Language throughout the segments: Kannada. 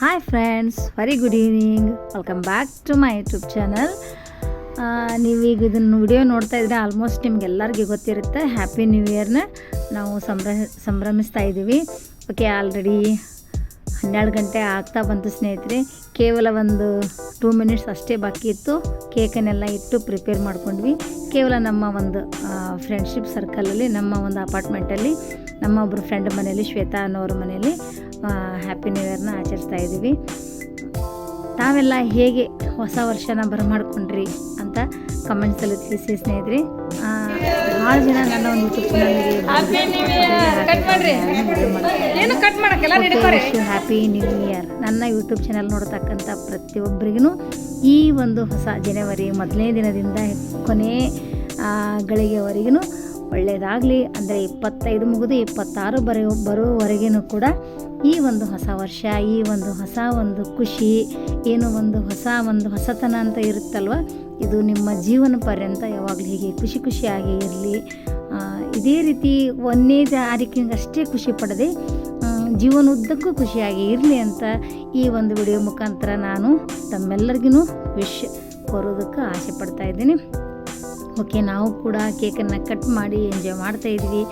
Hi friends very good evening welcome back to my YouTube channel ನೀವೀಗ ಇದನ್ನು ವಿಡಿಯೋ ನೋಡ್ತಾ ಇದ್ರೆ ಆಲ್ಮೋಸ್ಟ್ ನಿಮ್ಗೆಲ್ಲರಿಗೂ ಗೊತ್ತಿರುತ್ತೆ ಹ್ಯಾಪಿ ನ್ಯೂ ಇಯರ್ನ ನಾವು ಸಂಭ್ರ, ಸಂಭ್ರಮಿಸ್ತಾ ಇದ್ದೀವಿ ಓಕೆ ಆಲ್ರೆಡಿ ಹನ್ನೆರಡು ಗಂಟೆ ಆಗ್ತಾ ಬಂತು ಸ್ನೇಹಿತರೆ. ಕೇವಲ ಒಂದು ಟೂ ಮಿನಿಟ್ಸ್ ಅಷ್ಟೇ ಬಾಕಿ ಇತ್ತು. ಕೇಕನ್ನೆಲ್ಲ ಇಟ್ಟು ಪ್ರಿಪೇರ್ ಮಾಡ್ಕೊಂಡ್ವಿ. ಕೇವಲ ನಮ್ಮ ಒಂದು ಫ್ರೆಂಡ್ಶಿಪ್ ಸರ್ಕಲಲ್ಲಿ ನಮ್ಮ ಒಂದು ಅಪಾರ್ಟ್ಮೆಂಟಲ್ಲಿ ನಮ್ಮ ಒಬ್ಬರು ಫ್ರೆಂಡ್ ಮನೆಯಲ್ಲಿ ಶ್ವೇತಾ ಅನ್ನೋರ ಮನೆಯಲ್ಲಿ ಹ್ಯಾಪಿ ನ್ಯೂ ಇಯರ್ನ ಆಚರಿಸ್ತಾ ಇದ್ದೀವಿ ತಾವೆಲ್ಲ ಹೇಗೆ ಹೊಸ ವರ್ಷನ ಬರಮಾಡ್ಕೊಂಡ್ರಿ ಅಂತ ಕಮೆಂಟ್ಸಲ್ಲಿ ತಿಳಿಸಿ ಸ್ನೇಹಿತರೆ. ಭಾಳ ಜನ ನನ್ನ ಒಂದು ಯೂಟ್ಯೂಬ್ ಹ್ಯಾಪಿ ನ್ಯೂ ಇಯರ್ ನನ್ನ ಯೂಟ್ಯೂಬ್ ಚಾನಲ್ ನೋಡ್ತಕ್ಕಂಥ ಪ್ರತಿಯೊಬ್ಬರಿಗೂ ಈ ಒಂದು ಹೊಸ ಜನವರಿ ಮೊದಲನೇ ದಿನದಿಂದ ಕೊನೆ ಗಳಿಗೆವರೆಗೂ ಒಳ್ಳೆಯದಾಗಲಿ ಅಂದರೆ ಇಪ್ಪತ್ತೈದು ಮುಗಿದು ಇಪ್ಪತ್ತಾರು ಬರೆ ಬರೋವರೆಗೂ ಕೂಡ ಈ ಒಂದು ಹೊಸ ವರ್ಷ ಈ ಒಂದು ಹೊಸ ಒಂದು ಖುಷಿ ಏನು ಒಂದು ಹೊಸ ಒಂದು ಹೊಸತನ ಅಂತ ಇರುತ್ತಲ್ವ? ಇದು ನಿಮ್ಮ ಜೀವನ ಪರ್ಯಂತ ಯಾವಾಗಲೂ ಹೀಗೆ ಖುಷಿ ಖುಷಿಯಾಗಿ ಇರಲಿ. ಇದೇ ರೀತಿ ಒಂದೇ ತಾರೀಕಿಗಷ್ಟೇ ಖುಷಿ ಪಡದೆ ಆ, ಜೀವನ ಉದ್ದಕ್ಕೂ ಖುಷಿಯಾಗಿ ಇರಲಿ ಅಂತ ಈ ಒಂದು ವಿಡಿಯೋ ಮುಖಾಂತರ ನಾನು ತಮ್ಮೆಲ್ಲರಿಗೂ ವಿಶ್ ಕೋರೋದಕ್ಕೆ ಆಸೆ ಪಡ್ತಾ ಇದ್ದೀನಿ. ಓಕೆ, ನಾವು ಕೂಡ ಕೇಕನ್ನು ಕಟ್ ಮಾಡಿ ಎಂಜಾಯ್ ಮಾಡ್ತಾ ಇದ್ವಿ.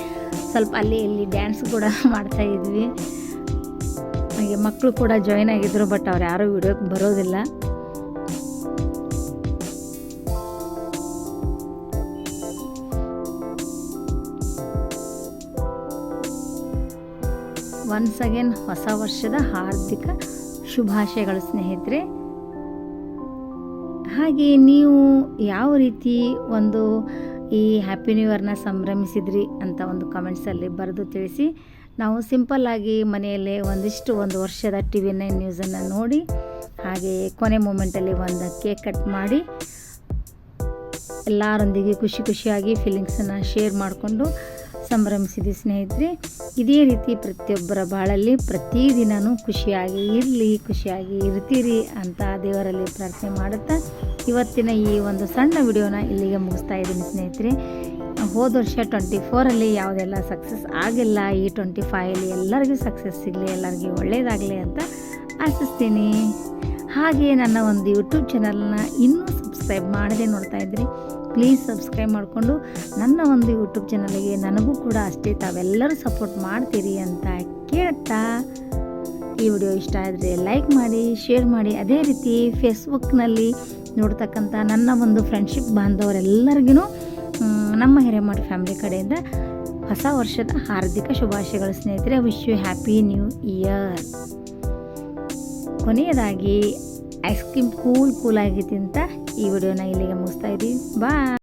ಸ್ವಲ್ಪ ಅಲ್ಲಿ ಇಲ್ಲಿ ಡ್ಯಾನ್ಸ್ ಕೂಡ ಮಾಡ್ತಾ ಇದ್ವಿ. ಹಾಗೆ ಮಕ್ಕಳು ಕೂಡ ಜಾಯ್ನ್ ಆಗಿದ್ರು ಬಟ್ ಅವ್ರು ಯಾರೂ ವಿಡಿಯೋಕ್ಕೆ ಬರೋದಿಲ್ಲ. ಒನ್ಸ್ ಅಗೇನ್ ಹೊಸ ವರ್ಷದ ಹಾರ್ದಿಕ ಶುಭಾಶಯಗಳು ಸ್ನೇಹಿತರೆ. ಹಾಗೆ ನೀವು ಯಾವ ರೀತಿ ಒಂದು ಈ ಹ್ಯಾಪಿ ನ್ಯೂ ಇಯರ್ನ ಸಂಭ್ರಮಿಸಿದ್ರಿ ಅಂತ ಒಂದು ಕಮೆಂಟ್ಸಲ್ಲಿ ಬರೆದು ತಿಳಿಸಿ. ನಾವು ಸಿಂಪಲ್ಲಾಗಿ ಮನೆಯಲ್ಲೇ ಒಂದಿಷ್ಟು ಒಂದು ವರ್ಷದ ಟಿ ವಿ ನೈನ್ ನ್ಯೂಸನ್ನು ನೋಡಿ, ಹಾಗೆ ಕೊನೆ ಮೂಮೆಂಟಲ್ಲಿ ಒಂದು ಕೇಕ್ ಕಟ್ ಮಾಡಿ, ಎಲ್ಲರೊಂದಿಗೆ ಖುಷಿ ಖುಷಿಯಾಗಿ ಫೀಲಿಂಗ್ಸನ್ನು ಶೇರ್ ಮಾಡಿಕೊಂಡು ಸಂಭ್ರಮಿಸಿದ್ವಿ ಸ್ನೇಹಿತರೆ, ಇದೇ ರೀತಿ ಪ್ರತಿಯೊಬ್ಬರ ಬಾಳಲ್ಲಿ ಪ್ರತಿದಿನವೂ ಖುಷಿಯಾಗಿ ಇರಲಿ, ಖುಷಿಯಾಗಿ ಇರ್ತೀರಿ ಅಂತ ದೇವರಲ್ಲಿ ಪ್ರಾರ್ಥನೆ ಮಾಡುತ್ತಾ ಇವತ್ತಿನ ಈ ಒಂದು ಸಣ್ಣ ವಿಡಿಯೋನ ಇಲ್ಲಿಗೆ ಮುಗಿಸ್ತಾ ಇದ್ದೀನಿ ಸ್ನೇಹಿತರೆ. ಹೋದ ವರ್ಷ ಟ್ವೆಂಟಿ ಫೋರಲ್ಲಿ ಯಾವುದೆಲ್ಲ ಸಕ್ಸಸ್ ಆಗಿಲ್ಲ, ಈ ಟ್ವೆಂಟಿ ಫೈವಲ್ಲಿ ಎಲ್ಲರಿಗೂ ಸಕ್ಸಸ್ ಸಿಗಲಿ, ಎಲ್ಲರಿಗೂ ಒಳ್ಳೆಯದಾಗಲಿ ಅಂತ ಆಶಿಸ್ತೀನಿ. ಹಾಗೆ ನನ್ನ ಒಂದು ಯೂಟ್ಯೂಬ್ ಚಾನಲ್ನ ಇನ್ನೂ ಸಬ್ಸ್ಕ್ರೈಬ್ ಮಾಡದೆ ನೋಡ್ತಾ ಇದ್ರಿ ಪ್ಲೀಸ್ ಸಬ್ಸ್ಕ್ರೈಬ್ ಮಾಡಿಕೊಂಡು ನನ್ನ ಒಂದು ಯೂಟ್ಯೂಬ್ ಚಾನಲ್ಗೆ ನನಗೂ ಕೂಡ ಅಷ್ಟೇ ತಾವೆಲ್ಲರೂ ಸಪೋರ್ಟ್ ಮಾಡ್ತೀರಿ ಅಂತ ಕೇಳ್ತಾ. ಈ ವಿಡಿಯೋ ಇಷ್ಟ ಆದರೆ ಲೈಕ್ ಮಾಡಿ ಶೇರ್ ಮಾಡಿ. ಅದೇ ರೀತಿ ಫೇಸ್ಬುಕ್ನಲ್ಲಿ ನೋಡ್ತಕ್ಕಂಥ ನನ್ನ ಒಂದು ಫ್ರೆಂಡ್ಶಿಪ್ ಬಾಂಧವರೆಲ್ಲರಿಗೂ ನಮ್ಮ ಹಿರೇಮಠ ಫ್ಯಾಮಿಲಿ ಕಡೆಯಿಂದ ಹೊಸ ವರ್ಷದ ಹಾರ್ದಿಕ ಶುಭಾಶಯಗಳು ಸ್ನೇಹಿತರೆ. Wish you happy new year ಕೊನೆಯದಾಗಿ ಐಸ್ ಕ್ರೀಮ್ ಕೂಲ್ ಕೂಲಾಗಿ ತಿಂತ ಈ ವಿಡಿಯೋನ ಇಲ್ಲಿಗೆ ಮುಗಿಸ್ತಾ ಇದ್ದೀವಿ ಬಾ